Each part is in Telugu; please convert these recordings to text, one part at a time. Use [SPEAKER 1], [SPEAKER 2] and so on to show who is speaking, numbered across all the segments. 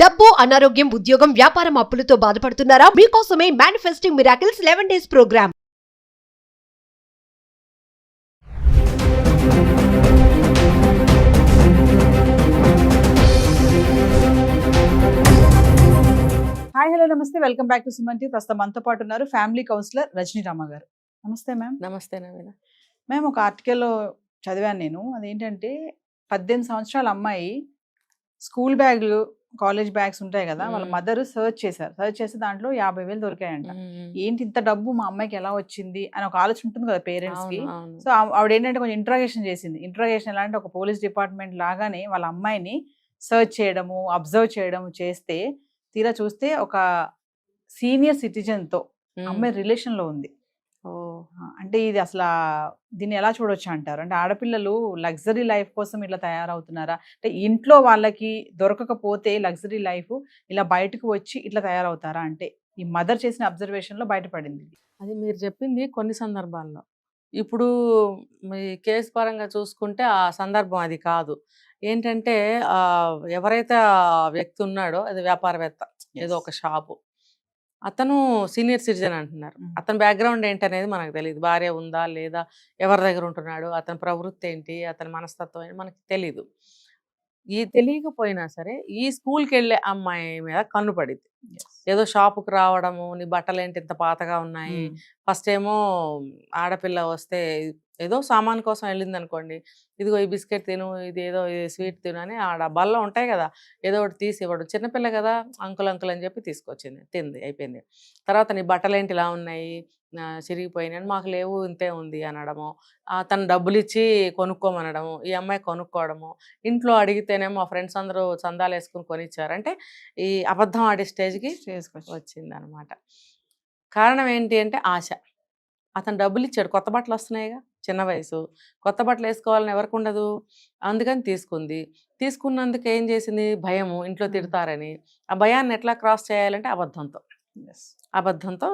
[SPEAKER 1] డబ్బు అనారోగ్యం ఉద్యోగం వ్యాపారం అప్పులతో బాధపడుతున్నారా? మీకోసమే manifesting miracles eleven days program
[SPEAKER 2] hi hello నమస్తే. Welcome back to Suman TV ప్రస్తుతం మనతో పాటు ఉన్నారు ఫ్యామిలీ కౌన్సిలర్ రజనీ రామ గారు. నమస్తే మ్యామ్
[SPEAKER 3] నమస్తే నవీన.
[SPEAKER 2] మేము ఒక ఆర్టికల్లో చదివాను నేను. అదేంటంటే పద్దెనిమిది సంవత్సరాల అమ్మాయి స్కూల్ బ్యాగులు కాలేజ్ బ్యాగ్స్ ఉంటాయి కదా వాళ్ళ. మదర్ సర్చ్ చేశారు. సర్చ్ చేసి దాంట్లో యాభై వేలు దొరికాయంట. ఏంటి ఇంత డబ్బు మా అమ్మాయికి ఎలా వచ్చింది? అని ఒక ఆలోచన ఉంటుంది కదా
[SPEAKER 3] పేరెంట్స్కి.
[SPEAKER 2] సో ఆవిడ ఏంటంటే కొంచెం ఇంట్రాగేషన్ చేసింది. ఇంట్రాగేషన్ ఎలా అంటే ఒక పోలీస్ డిపార్ట్మెంట్ లాగానే వాళ్ళ అమ్మాయిని సర్చ్ చేయడము అబ్జర్వ్ చేయడము చేస్తే తీరా చూస్తే ఒక సీనియర్
[SPEAKER 3] సిటిజన్తో.
[SPEAKER 2] అమ్మాయి రిలేషన్లో ఉంది.
[SPEAKER 3] ఓ,
[SPEAKER 2] అంటే ఇది అసలు దీన్ని ఎలా చూడొచ్చు అంటారు? అంటే ఆడపిల్లలు లగ్జరీ లైఫ్ కోసం ఇట్లా తయారవుతున్నారా? అంటే ఇంట్లో వాళ్ళకి దొరకకపోతే లగ్జరీ లైఫ్ ఇలా బయటకు వచ్చి ఇట్లా తయారవుతారా? అంటే ఈ మదర్ చేసిన అబ్జర్వేషన్లో బయటపడింది.
[SPEAKER 3] అది మీరు చెప్పింది కొన్ని సందర్భాల్లో. ఇప్పుడు మీ కేసు పరంగా చూసుకుంటే ఆ సందర్భం అది కాదు. ఏంటంటే ఎవరైతే వ్యక్తి ఉన్నాడో అది వ్యాపారవేత్త ఏదో. ఒక షాపు. అతను సీనియర్ సిటిజన్ అంటున్నారు. అతని బ్యాక్గ్రౌండ్ ఏంటనేది మనకు తెలియదు భార్య ఉందా లేదా ఎవరి దగ్గర ఉంటున్నాడు అతని ప్రవృత్తి ఏంటి అతని మనస్తత్వం ఏంటి మనకి తెలియదు ఈ తెలియకపోయినా సరే ఈ స్కూల్కి వెళ్ళే అమ్మాయి మీద కన్ను పడింది. ఏదో షాపుకి రావడము నీ బట్టలు ఏంటి ఇంత పాతగా ఉన్నాయి. ఫస్ట్ ఏమో ఆడపిల్ల వస్తే ఏదో సామాన్ కోసం వెళ్ళింది అనుకోండి ఇదిగో ఈ బిస్కెట్ తిను ఇది ఏదో స్వీట్ తిను అని ఆ డబ్బాల్లో ఉంటాయి కదా ఏదో ఒకటి తీసి ఇవ్వడం చిన్నపిల్ల కదా అంకుల్ అంకుల్ అని చెప్పి తీసుకొచ్చింది తింది అయిపోయింది తర్వాత నీ బట్టలు ఏంటి ఇలా ఉన్నాయి చిరిగిపోయినాయి. మాకు లేవు ఇంతే ఉంది అనడము. తను డబ్బులు ఇచ్చి కొనుక్కోమనడము ఈ అమ్మాయి కొనుక్కోవడము. ఇంట్లో అడిగితేనేమో మా ఫ్రెండ్స్ అందరూ చందాలు వేసుకుని కొనిచ్చారు. అంటే ఈ అబద్ధం ఆడే స్టేజ్కి. వచ్చింది అనమాట కారణం ఏంటి అంటే ఆశ. అతను డబ్బులు ఇచ్చాడు కొత్త బట్టలు వస్తున్నాయిగా చిన్న వయసు. కొత్త బట్టలు వేసుకోవాలని ఎవరికి ఉండదు. అందుకని తీసుకుంది. తీసుకున్నందుకు ఏం చేసింది? భయము. ఇంట్లో. తిడతారని. ఆ భయాన్ని ఎట్లా క్రాస్ చేయాలంటే అబద్ధంతో. అబద్ధంతో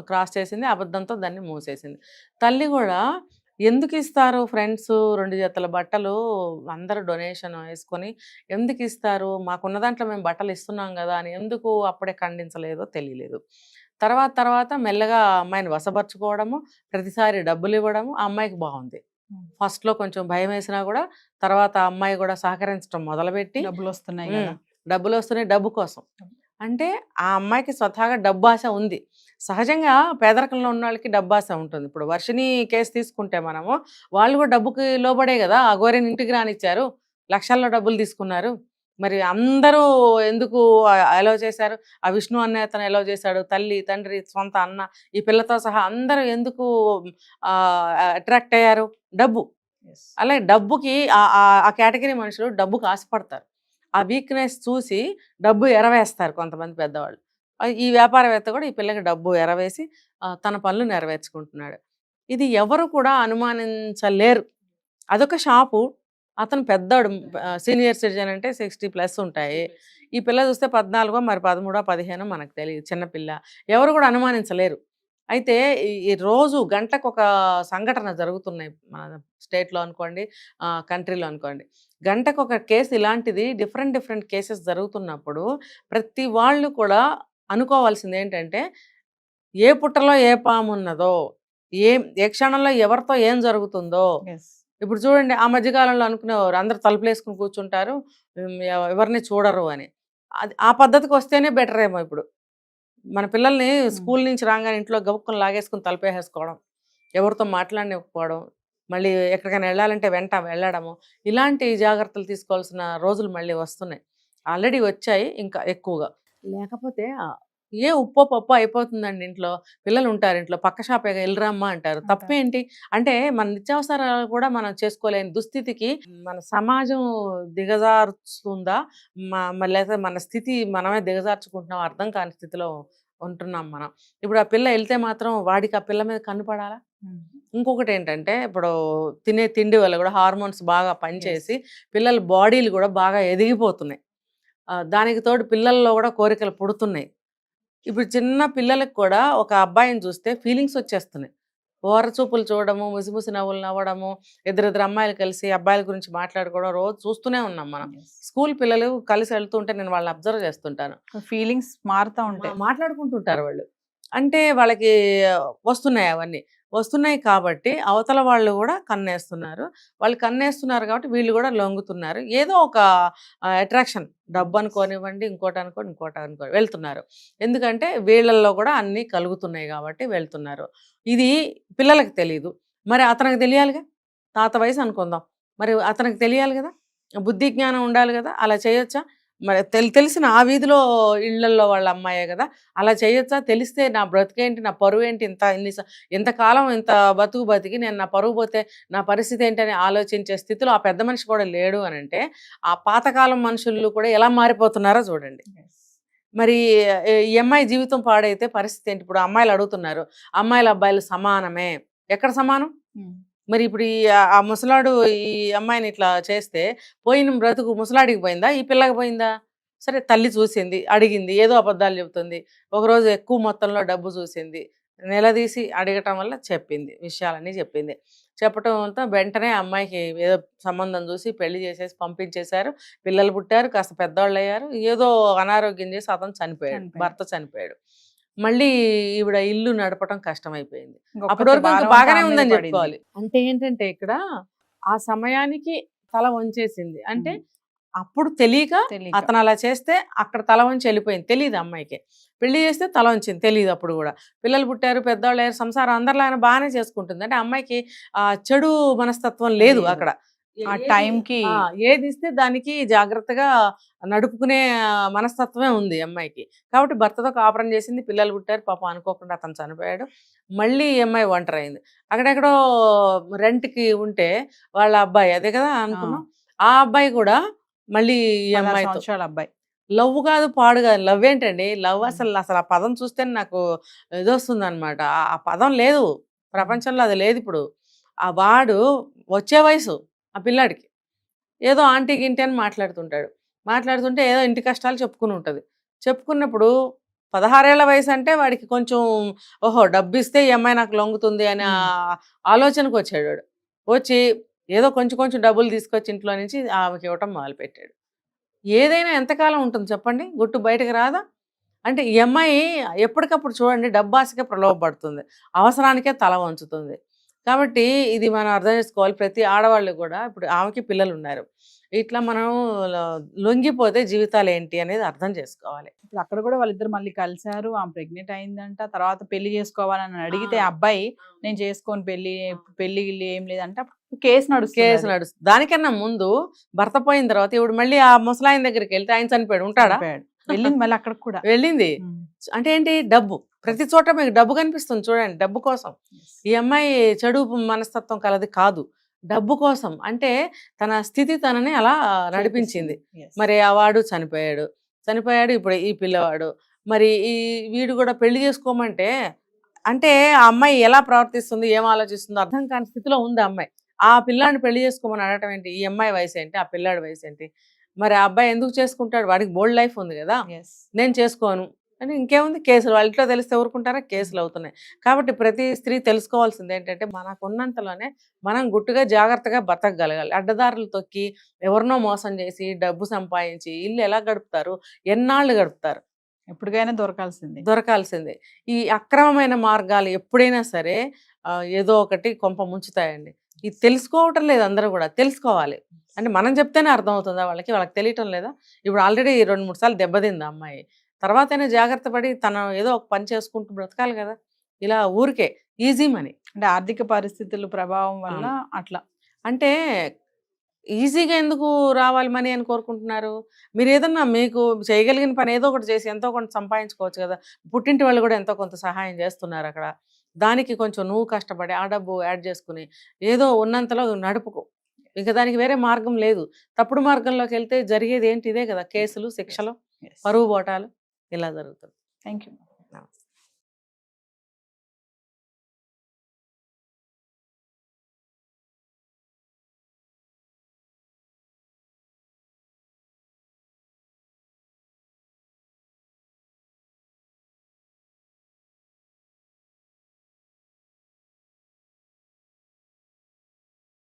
[SPEAKER 3] క్రాస్ చేసింది అబద్ధంతో దాన్ని మూసేసింది. తల్లి కూడా ఎందుకు ఇస్తారు ఫ్రెండ్స్ రెండు జతల బట్టలు? అందరూ డొనేషన్ వేసుకొని ఎందుకు ఇస్తారు? మాకున్న దాంట్లో మేము బట్టలు ఇస్తున్నాం కదా అని ఎందుకు అప్పుడే ఖండించలేదో తెలియలేదు. తర్వాత తర్వాత మెల్లగా అమ్మాయిని వశపరుచుకోవడము ప్రతిసారి డబ్బులు ఇవ్వడము ఆ అమ్మాయికి బాగుంది. ఫస్ట్లో కొంచెం భయం వేసినా కూడా తర్వాత అమ్మాయి కూడా సహకరించడం మొదలుపెట్టి
[SPEAKER 2] డబ్బులు వస్తున్నాయి
[SPEAKER 3] డబ్బులు వస్తున్నాయి డబ్బు కోసం. అంటే ఆ అమ్మాయికి స్వతహాగా డబ్బు ఆశ ఉంది. సహజంగా పేదరికంలో ఉన్న వాళ్ళకి డబ్బు ఆశ ఉంటుంది. ఇప్పుడు వర్షిని కేసు తీసుకుంటే మనము వాళ్ళు కూడా డబ్బుకి లోబడే కదా ఆ గోరెని ఇంటికి రానిచ్చారు లక్షల్లో డబ్బులు తీసుకున్నారు. మరి అందరూ ఎందుకు అలౌ చేశారు? ఆ విష్ణు అన్న అతను అలౌ చేశాడు తల్లి తండ్రి సొంత అన్న ఈ పిల్లతో సహా అందరూ ఎందుకు అట్రాక్ట్ అయ్యారు? డబ్బు. అలాగే డబ్బుకి ఆ కేటగిరీ మనుషులు డబ్బుకి ఆశపడతారు. ఆ వీక్నెస్ చూసి డబ్బు ఎరవేస్తారు కొంతమంది పెద్దవాళ్ళు. ఈ వ్యాపారవేత్త కూడా ఈ పిల్లకి డబ్బు ఎరవేసి తన పనులు నెరవేర్చుకుంటున్నాడు. ఇది ఎవరు కూడా అనుమానించలేరు. అదొక షాపు. అతను పెద్దవాడు సీనియర్ సిటిజన్ అంటే సిక్స్టీ ప్లస్ ఉంటాయి. ఈ పిల్ల చూస్తే పద్నాలుగో మరి పదమూడో పదిహేనో మనకు తెలియదు. చిన్నపిల్ల ఎవరు కూడా అనుమానించలేరు. అయితే ఈ- రోజు గంటకు ఒక సంఘటన జరుగుతున్నాయి మన స్టేట్లో అనుకోండి కంట్రీలో అనుకోండి. గంటకు ఒక కేసు ఇలాంటిది డిఫరెంట్ డిఫరెంట్ కేసెస్ జరుగుతున్నప్పుడు ప్రతి వాళ్ళు కూడా అనుకోవాల్సింది ఏంటంటే ఏ పుట్టలో ఏ పాము ఉన్నదో ఏ ఏ క్షణంలో ఎవరితో ఏం జరుగుతుందో. ఇప్పుడు చూడండి ఆ మధ్యకాలంలో అనుకునేవారు అందరు తలుపులు వేసుకుని కూర్చుంటారు ఎవరిని చూడరు అని. అది ఆ పద్ధతికి వస్తేనే బెటర్ ఏమో ఇప్పుడు. మన పిల్లల్ని స్కూల్ నుంచి రాగానే ఇంట్లో గబుక్కుని లాగేసుకుని తలుపేసేసుకోవడం ఎవరితో మాట్లాడనివ్వకపోవడం మళ్ళీ ఎక్కడికైనా వెళ్ళాలంటే వెంట వెళ్ళడము ఇలాంటి జాగ్రత్తలు తీసుకోవాల్సిన రోజులు మళ్ళీ వస్తున్నాయి. ఆల్రెడీ వచ్చాయి ఇంకా ఎక్కువగా. లేకపోతే ఏ ఉప్పో పప్పు అయిపోతుందండి ఇంట్లో. పిల్లలు ఉంటారు ఇంట్లో. పక్క షాపే వెళ్ళరామ్మా అంటారు. తప్పేంటి? అంటే మన నిత్యావసరాలు కూడా మనం చేసుకోలేని దుస్థితికి మన సమాజం దిగజారుస్తుందా? లేదా మన స్థితి మనమే దిగజార్చుకుంటున్నాం అర్థం కాని స్థితిలో ఉంటున్నాం మనం. ఇప్పుడు ఆ పిల్ల వెళ్తే మాత్రం వాడికి ఆ పిల్ల మీద కన్నుపడాలా. ఇంకొకటి ఏంటంటే ఇప్పుడు తినే తిండి వల్ల కూడా హార్మోన్స్ బాగా పనిచేసి పిల్లల బాడీలు కూడా బాగా ఎదిగిపోతున్నాయి. దానికి తోడు పిల్లల్లో కూడా కోరికలు పుడుతున్నాయి. ఇప్పుడు చిన్న పిల్లలకు కూడా ఒక అబ్బాయిని చూస్తే ఫీలింగ్స్ వచ్చేస్తున్నాయి. ఓర చూపులు చూడడము ముసిముసి నవ్వులు నవ్వడము ఇద్దరిద్దరు అమ్మాయిలు కలిసి అబ్బాయిల గురించి మాట్లాడుకోవడం రోజు చూస్తూనే ఉన్నాం మనం. స్కూల్ పిల్లలు కలిసి వెళ్తుంటే నేను వాళ్ళని అబ్జర్వ్ చేస్తుంటాను.
[SPEAKER 2] ఫీలింగ్స్ మారుతా ఉంటాయి.
[SPEAKER 3] మాట్లాడుకుంటుంటారు వాళ్ళు. అంటే వాళ్ళకి వస్తున్నాయి అవన్నీ. వస్తున్నాయి కాబట్టి అవతల వాళ్ళు కూడా కన్నేస్తున్నారు. వాళ్ళు కన్నేస్తున్నారు కాబట్టి వీళ్ళు కూడా లొంగుతున్నారు. ఏదో ఒక అట్రాక్షన్ డబ్బు అనుకోనివ్వండి ఇంకోటి అనుకోని ఇంకోటి అనుకో వెళ్తున్నారు. ఎందుకంటే వీళ్ళల్లో కూడా అన్నీ కలుగుతున్నాయి కాబట్టి వెళ్తున్నారు. ఇది పిల్లలకు తెలియదు మరి అతనికి తెలియాలిగా? తాత వయసు అనుకుందాం. మరి అతనికి తెలియాలి కదా? బుద్ధి జ్ఞానం ఉండాలి కదా? అలా చేయొచ్చా? మరి తెలి తెలిసిన ఆ వీధిలో ఇళ్ళల్లో వాళ్ళ అమ్మాయే కదా! అలా చేయొచ్చా? తెలిస్తే నా బ్రతికేంటి? నా పరువు ఏంటి ఇంత ఇన్ని ఇంతకాలం ఇంత బతుకు బతికి నేను నా పరువు పోతే నా పరిస్థితి ఏంటని ఆలోచించే స్థితిలో ఆ పెద్ద మనిషి కూడా లేడు అని అంటే ఆ పాతకాలం మనుషులు కూడా ఎలా మారిపోతున్నారో చూడండి. మరి ఈ అమ్మాయి జీవితం పాడైతే పరిస్థితి ఏంటి? ఇప్పుడు అమ్మాయిలు అడుగుతున్నారు అమ్మాయిలు అబ్బాయిలు సమానమే. ఎక్కడ సమానం? మరి ఇప్పుడు ఈ ఆ- ముసలాడు ఈ అమ్మాయిని ఇట్లా చేస్తే పోయిన బ్రతుకు ముసలాడికి పోయిందా? ఈ పిల్లకి పోయిందా? సరే తల్లి చూసింది అడిగింది ఏదో అబద్ధాలు చెబుతుంది. ఒకరోజు ఎక్కువ మొత్తంలో డబ్బు చూసింది. నిలదీసి అడగటం వల్ల చెప్పింది విషయాలన్నీ చెప్పింది. చెప్పటంతో వెంటనే అమ్మాయికి ఏదో సంబంధం చూసి పెళ్ళి చేసేసి పంపించేశారు. పిల్లలు పుట్టారు కాస్త పెద్దవాళ్ళు అయ్యారు ఏదో అనారోగ్యం చేసి అతను చనిపోయాడు. భర్త చనిపోయాడు. మళ్ళీ ఈవిడ ఇల్లు నడపటం కష్టమైపోయింది.
[SPEAKER 2] ఇంకొకటి
[SPEAKER 3] అప్పటి వరకు ఇంకా
[SPEAKER 2] భారం
[SPEAKER 3] బాగానే ఉందని. చెప్పుకోవాలి. అంటే ఏంటంటే ఇక్కడ ఆ సమయానికి తల వంచేసింది. అంటే. అప్పుడు తెలియక. అతను అలా చేస్తే అక్కడ తల వంచి వెళ్ళిపోయింది. తెలియదు అమ్మాయికి. పెళ్ళి చేస్తే తల వంచింది. తెలియదు అప్పుడు కూడా. పిల్లలు పుట్టారు పెద్దవాళ్ళు అయ్యారు సంసారం అందరిలో ఆయన బాగానే చేసుకుంటుంది. అంటే అమ్మాయికి ఆ చెడు మనస్తత్వం లేదు. అక్కడ.
[SPEAKER 2] ఆ టైంకి
[SPEAKER 3] ఏది ఇస్తే దానికి జాగ్రత్తగా నడుపుకునే మనస్తత్వమే ఉంది అమ్మాయికి. కాబట్టి భర్తతో కాపురం చేసింది పిల్లలు పుట్టారు పాపం అనుకోకుండా అతను చనిపోయాడు. మళ్ళీ ఈ అమ్మాయి ఒంటరి అయింది అక్కడెక్కడో రెంట్కి ఉంటే వాళ్ళ అబ్బాయి అదే కదా అనుకున్నాం. ఆ అబ్బాయి కూడా మళ్ళీ ఈ
[SPEAKER 2] సంవత్సరాల అబ్బాయి.
[SPEAKER 3] లవ్ కాదు పాడు కాదు లవ్ ఏంటండి? లవ్ అసలు అసలు ఆ పదం చూస్తే నాకు ఇదొస్తుంది అనమాట ఆ పదం లేదు. ప్రపంచంలో అది లేదు ఇప్పుడు. ఆ వాడు వచ్చే వయసు. ఆ పిల్లాడికి. ఏదో ఆంటీ గింటి అని మాట్లాడుతుంటాడు. మాట్లాడుతుంటే ఏదో ఇంటి కష్టాలు చెప్పుకుని ఉంటుంది. చెప్పుకున్నప్పుడు పదహారేళ్ళ వయసు అంటే వాడికి కొంచెం ఓహో డబ్బు ఇస్తే ఈ అమ్మాయి నాకు లొంగుతుంది అనే ఆలోచనకు వచ్చాడు వాడు వచ్చి ఏదో కొంచెం కొంచెం డబ్బులు తీసుకొచ్చి ఇంట్లో నుంచి ఆమెకి ఇవ్వటం మొదలుపెట్టాడు. ఏదైనా ఎంతకాలం ఉంటుంది చెప్పండి? గుట్టు బయటకు రాదా? అంటే ఈ అమ్మాయి ఎప్పటికప్పుడు చూడండి డబ్బాసిగా ప్రలోభపడుతుంది. అవసరానికే తల వంచుతుంది. కాబట్టి ఇది మనం అర్థం చేసుకోవాలి. ప్రతి ఆడవాళ్ళు కూడా ఇప్పుడు ఆమెకి పిల్లలు ఉన్నారు ఇట్లా మనం లొంగిపోతే జీవితాలు ఏంటి అనేది అర్థం చేసుకోవాలి.
[SPEAKER 2] ఇప్పుడు అక్కడ కూడా వాళ్ళిద్దరు మళ్ళీ కలిశారు. ఆమె ప్రెగ్నెంట్ అయిందంట. తర్వాత పెళ్ళి చేసుకోవాలని అడిగితే అబ్బాయి నేను చేసుకోని పెళ్ళి పెళ్ళి ఏం లేదంటే కేసు నడుస్తుంది
[SPEAKER 3] కేసు నడుస్తుంది దానికన్నా ముందు భర్త పోయిన తర్వాత ఇప్పుడు మళ్ళీ ఆ ముసలాయన దగ్గరికి వెళ్తే ఆయన చనిపోయాడు. ఉంటాడా?
[SPEAKER 2] వెళ్ళింది మళ్ళీ అక్కడ కూడా.
[SPEAKER 3] వెళ్ళింది. అంటే ఏంటి? డబ్బు. ప్రతి చోట మీకు డబ్బు కనిపిస్తుంది చూడండి డబ్బు కోసం. ఈ అమ్మాయి చెడు మనస్తత్వం కలది కాదు. డబ్బు కోసం అంటే తన స్థితి తనని అలా నడిపించింది. మరి ఆ వాడు చనిపోయాడు. చనిపోయాడు ఇప్పుడు ఈ పిల్లవాడు. మరి ఈ వీడు కూడా పెళ్ళి చేసుకోమంటే అంటే ఆ అమ్మాయి ఎలా ప్రవర్తిస్తుంది ఏం ఆలోచిస్తుందో అర్థం కాని స్థితిలో ఉంది అమ్మాయి. ఆ పిల్లాడిని పెళ్ళి చేసుకోమని అడగటం ఏంటి? ఈ అమ్మాయి వయసు ఏంటి? ఆ పిల్లాడి వయసు ఏంటి? మరి ఆ అబ్బాయి ఎందుకు చేసుకుంటాడు? వాడికి బోల్డ్ లైఫ్ ఉంది కదా. నేను చేసుకోను. అని ఇంకేముంది కేసులు. వాళ్ళ ఇంట్లో తెలిస్తే ఊరుకుంటారా? కేసులు అవుతున్నాయి. కాబట్టి ప్రతి స్త్రీ తెలుసుకోవాల్సింది ఏంటంటే మనకు ఉన్నంతలోనే మనం గుట్టుగా జాగ్రత్తగా బతకగలగాలి. అడ్డదారులు తొక్కి ఎవరినో మోసం చేసి డబ్బు సంపాదించి ఇల్లు ఎలా గడుపుతారు? ఎన్నాళ్ళు గడుపుతారు?
[SPEAKER 2] ఎప్పటికైనా దొరకాల్సిందే.
[SPEAKER 3] దొరకాల్సిందే. ఈ అక్రమమైన మార్గాలు ఎప్పుడైనా సరే ఏదో ఒకటి కొంప ముంచుతాయండి. ఇది తెలుసుకోవటం లేదు అందరూ కూడా. తెలుసుకోవాలి. అంటే మనం చెప్తేనే అర్థమవుతుందా వాళ్ళకి. వాళ్ళకి తెలియటం లేదా? ఇప్పుడు ఆల్రెడీ రెండు మూడు సార్లు దెబ్బతింది అమ్మాయి. తర్వాతైనా జాగ్రత్త పడి తను ఏదో ఒక పని చేసుకుంటూ బ్రతకాలి కదా! ఇలా ఊరికే ఈజీ మనీ.
[SPEAKER 2] అంటే ఆర్థిక పరిస్థితుల ప్రభావం వల్ల అట్లా.
[SPEAKER 3] అంటే ఈజీగా ఎందుకు రావాలి మనీ అని కోరుకుంటున్నారు? మీరు ఏదన్నా మీకు చేయగలిగిన పని ఏదో ఒకటి చేసి ఎంతో కొంత సంపాదించుకోవచ్చు కదా! పుట్టింటి వాళ్ళు కూడా ఎంతో కొంత సహాయం చేస్తున్నారు అక్కడ. దానికి కొంచెం నువ్వు కష్టపడి ఆ డబ్బు యాడ్ చేసుకుని ఏదో ఉన్నంతలో నడుపుకో. ఇక దానికి వేరే మార్గం లేదు. తప్పుడు మార్గంలోకి వెళ్తే జరిగేది ఏంటి? ఇదే కదా! కేసులు శిక్షలు. పరువు బోటాలు ఇలా జరుగుతుంది.
[SPEAKER 2] Thank you